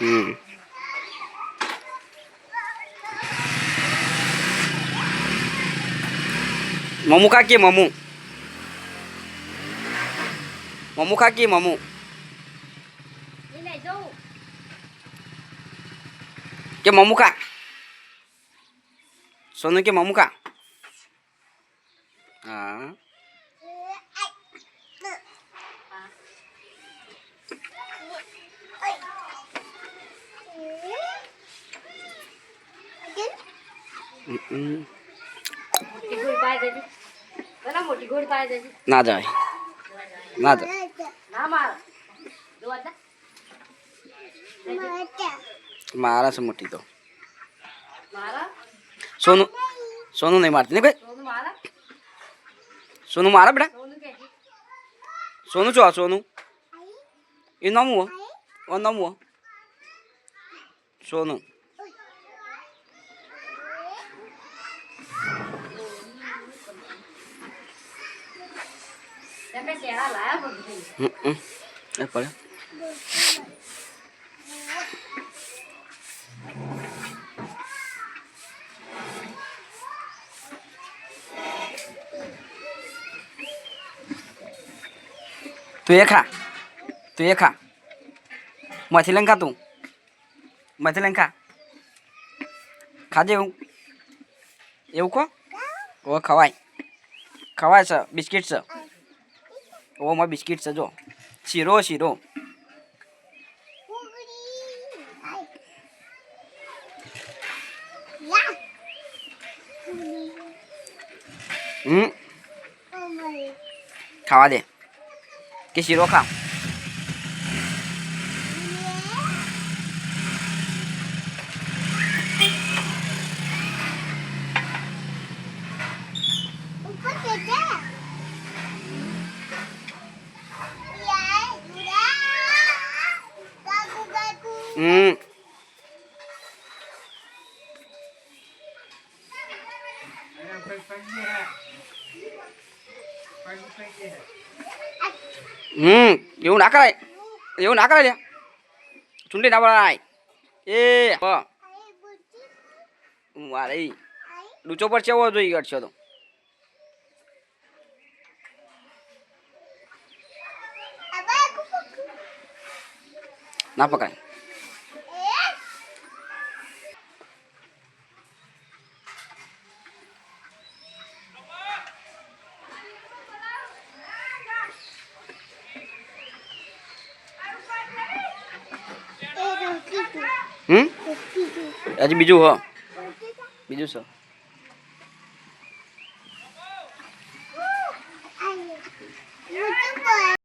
હમ. મમુ કાકી, મમુ. મમુ કાકી, મમુ. કે મમુ કા? સોનું કે મમુ કા? હા હમ, હમ. મોટી ગોળી પાડી દેજે બરાબર મોટી ગોળી પાડી દેજે ના જાય. ના જાય. મારો છે મોટી તો. સોનું સોનું નહીં મારતી. ને કોઈ સોનું મારા બેટા. સોનું છે સોનું? એ નમું નામું સોનું તમે શેરા લાયા બધું હમ, હમ. એ પડે તું એ ખા તું એ ખા મથી લઈને ખા તું. મથી લઈને ખા. ખાજે એવું. એવું કહો ઓ ખવાય. ખવાય છે, બિસ્કિટ છે. ઓ માં બિસ્કિટ છે જો. શીરો શીરો. હમ. ખાવા દે. કે શીરો ખા. હમ. હમ. એવું ના કરાય. એવું ના કરાય ચૂંટણી ના બનાય એ. મારે ડૂચો પર ચેવો જોઈ ગયો તો. ના પકાય હમ? હજી બીજું હો. બીજું શું?